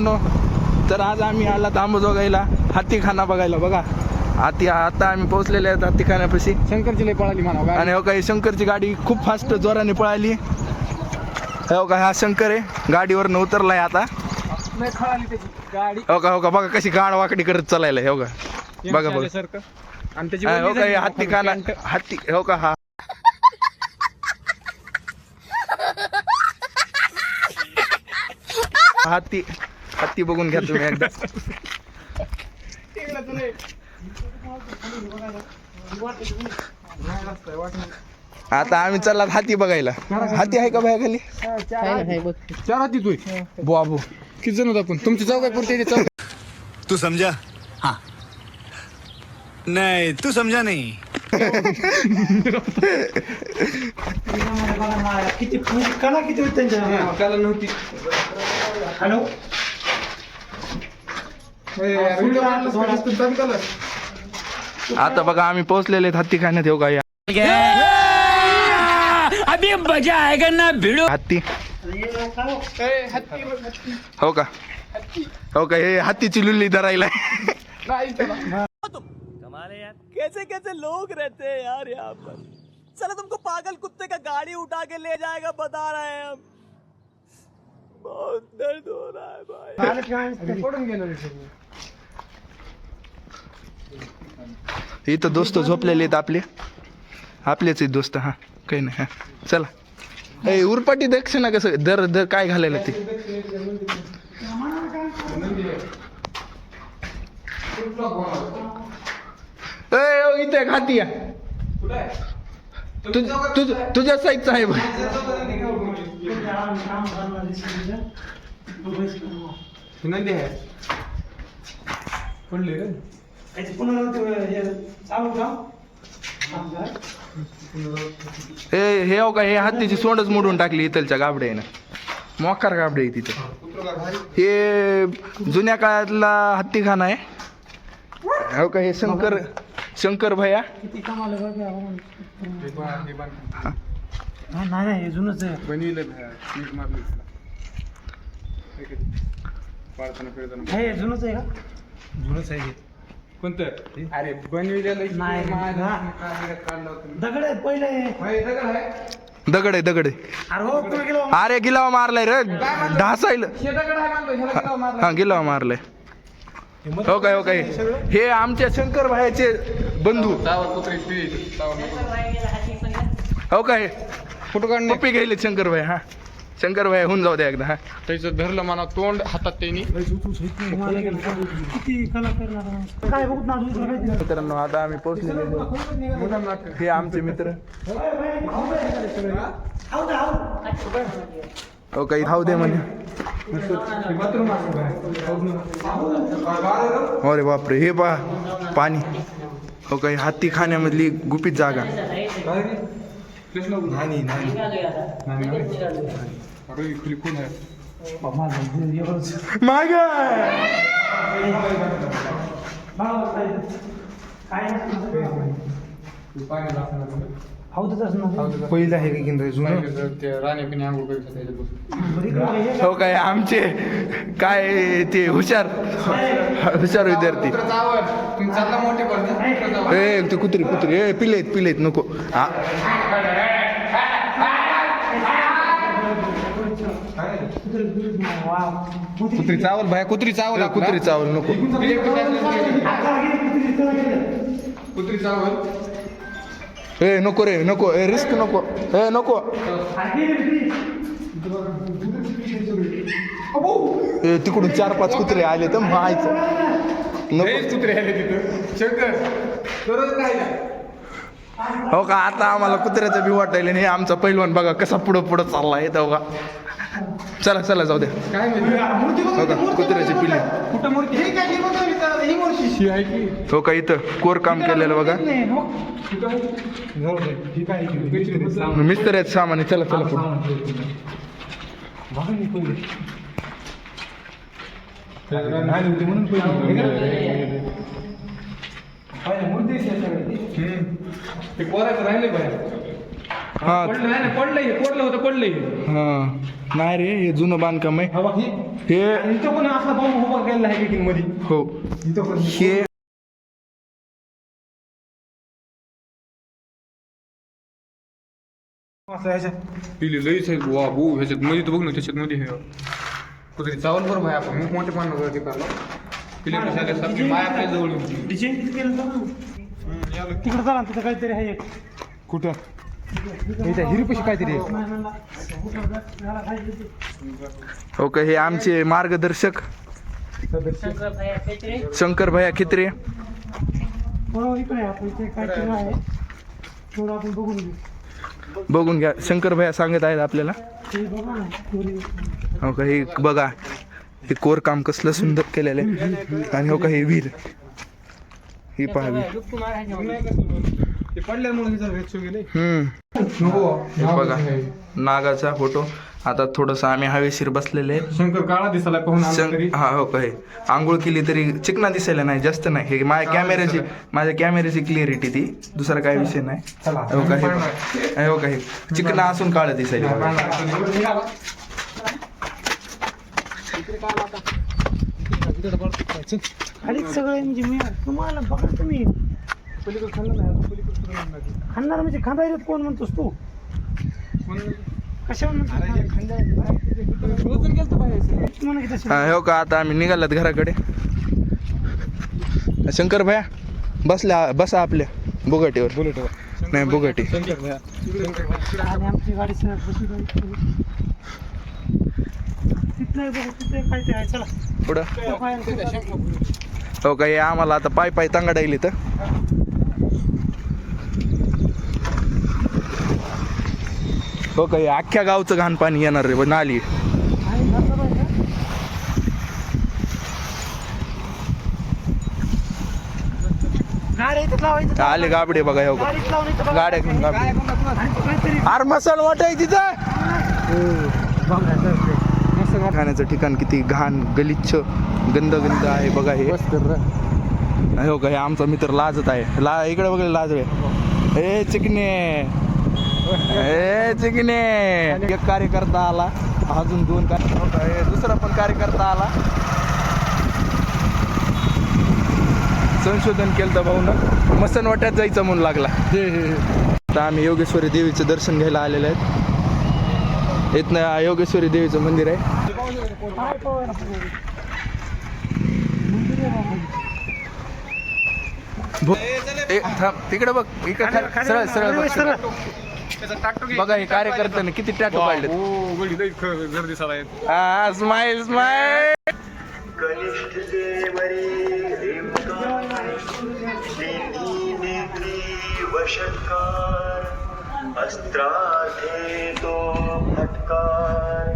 मित्रांनो तर आज आम्ही आला अंबाजोगाईला हातीखाना बघायला बघा. हाती आता आम्ही पोहोचलेले आहेत हातीखान्यापाशी शंकरची लय पळाली म्हणा आणि हो काही शंकरची गाडी खूप फास्ट जोराने पळाली. हो का हा शंकर आहे. गाडीवरनं उतरलाय आता. गाडी. हो का हो का बघा कशी गाड वाकडी करत चालायला हो का. बघा बघा. सारखं आणि त्याची हा, का हे झाली हातीखाना पॅन्ट. हाती हो का हा. हाती हत्ती बघून घ्या तुम्ही एकदा. आता आम्ही चालला हाती बघायला. हाती आहे का बाया खाली चार हाती तू. बाबू. किती जण होत आपण? तुमची चौकात पुरते चौक तू समझा हाँ. नहीं तू समझा नहीं. किती कला किती होती त्यांच्या? त्याला नव्हती. हॅलो? आता बघा आम्ही पोहोचलेले हत्ती खाण्यात येऊ का या? अभी मज़ा आएगा ना भिड़ो? हत्ती. हो का? हो का? हे हत्तीची लुल्ली धरायला. कैसे कैसे लोग रहते हैं यार यहाँ पर? चलो तुमको पागल कुत्ते का गाड़ी उठा के ले जाएगा बता रहे हैं हम। बहुत दर्द हो पडून गेलो इथं दोस्त झोपलेले आहेत आपले. आपलेच आहेत दोस्त हा. काही नाही हा. चला. ए उरपाटी दक्ष ना कसं दर दर काय घालायला ते. ए, ओ, इथे हाती या. तुझ तुझ तुझ्या साईडचा आहे बघ. नंदी आहे. पडली रे? चालू का हे हे हो का हे हत्तीची सोंडच मोडून टाकली इथलच्या गाबड्यानं. मोकार गाबडे आहे तिथं. हे जुन्या काळातला हत्तीखाना आहे. हो का हे शंकर शंकर भैया? किती कमाल नाही नाही हे जुनच आहे. पाळताना फिरताना हे जुनच आहे का? जुनच आहे कोणतं? अरे बनविलेलं नाही, दगड आहे पहिले. दगड आहे. दगड आहे अरे हो कुठे गेलो. अरे गिलावा मारलाय रे. ढासायला. हा गिलावा मारलाय. हो काय हो काय. हे आमच्या शंकर भायाचे बंधू. हो काय. फोटो काढणे पप्पी घ्यायले शंकर भाई हा. शंकर भाई होऊन जाऊ द्या एकदा हा. त्याचं धरलं म्हणा तोंड हातात त्यांनी. मित्रांनो आता आम्ही पोहोचलेले हे आमचे मित्र. हो काही खाऊ दे म्हणे. अरे बापरे हे पा पाणी. हो काही हत्ती खाण्यामधली गुपित जागा. अरे आहे माग असणार पहिलं आहे की किंवा जुनं ते राणे पिणे आंघोळ करीत त्याच्यात बसून हो काय आमचे काय ते हुशार हुशार विद्यार्थी तुम्ही चालला मोठे पडते ए ते कुत्री कुत्री ए पिलेत पिलेत नको हा कुत्री चावल भाया कुत्री चावल कुत्री चावल नको. कुत्री चावल. ए नको रे नको. ए रिस्क नको. ए नको. ए तिकडून चार पाच कुत्रे आले तर मायचं नको. कुत्रे आले तिथं. शंकर हो का आता आम्हाला कुत्र्याचं बी वाटायला नाही. आमचा पहिलवान बघा कसा पुढं पुढं चाललाय तो का चला चला जाऊ द्या. काय हो का कुत्र्याची पिल्ली. कुठं? मूर्ती? हे काय ही बघा मित्राला, ही मूर्ती. आहे की? हो का इथं कोर काम केलेलं बघा. ही. काय? मिस्तर आहेत सामान्य चला चला पुढं. राहिले बाहेर. हा. पडलं नाही ना पडलंय हे, कोरलं होतं पडलंय. हे. हा नाही रे हे जुनं बांधकाम आहे. हा बघ हे हे इथं पण असा बॉम्ब उभा केलेला आहे किंगमध्ये. हो. इथं पण. हे असं ह्याच्यात. पिली लईच आहे वा ह्याच्यात मध्ये तर बघ ना त्याच्यात मध्ये हे. कुठे चावल बरोबर आहे आपण. मग मोठे पान वगैरे करलो पिले पिशाले सारखे माय आपल्या जवळ येऊन. डिझाईन किती केलं तर. ना तिकडे चला ना, तिथं काहीतरी आहे एक. कुठं? हिरीपाशी काहीतरी आहे. हो का हे आमचे मार्गदर्शक. शंकर भैया खित्रे. बघून घ्या. शंकर भैया सांगत आहेत आपल्याला. हो का हे बघा. हे कोर काम कसलं सुंदर केलेलं आहे. आणि हो का हे वीर ही पहावी. हम्म. हे बघा. नागाचा फोटो. आता थोडस आम्ही हवेशीर बसलेले. शंकर काळा दिसायला पाहून हा हो का हे आंघोळ केली तरी चिकना दिसायला नाही जास्त नाही. हे माझ्या कॅमेऱ्याची माझ्या कॅमेऱ्याची क्लिअरिटी ती. दुसरा काय विषय नाही. चला. हो का हे हो का हे चिकना असून काळ दिसायला सगळे म्हणजे मी तुम्हाला बघा तुम्ही. खाणार म्हणजे खांदायला कोण म्हणतोस तू? कशावर म्हणतो म्हणा की तशी. हा हो का? आता आम्ही निघालात घराकडे. शंकर भैया बसल्या बसा आपल्या बुगाटीवर. नाही बुगाटी. आमची गाडी पुढं. हो का? हे आम्हाला आता पाय पाय तांगडा येईल हो का हे अख्ख्या गावचं घाण पाणी येणार रे ब- नाली. आले गाबडे बघा हो. गाड्या घेऊन गाबडे. आर मसाल वाटाय तिथं. खाण्याचं ठिकाण किती घाण गलिच्छ गंद गंद आहे बघा हे. नाही हो का हे आमचा मित्र लाजत आहे. ला इकडे वगैरे लाज आहे ए चिकने. ए चिकने. एक कार्यकर्ता आला. अजून दोन कार्य दुसरा पण कार्यकर्ता आला. संशोधन केलं तर भाऊ मसन वाट्यात जायचं म्हणून लागला. आता आम्ही योगेश्वरी देवीचं दर्शन घ्यायला आलेले आहेत. इथनं योगेश्वरी देवीचं मंदिर आहे. तिकडे बघ. इकडे सरळ सरळ. बघा हे कार्यकर्त्यांनी किती टॅटू पाडले गर्दी स्माइल स्माइल अस्त्राधे तो फटकार.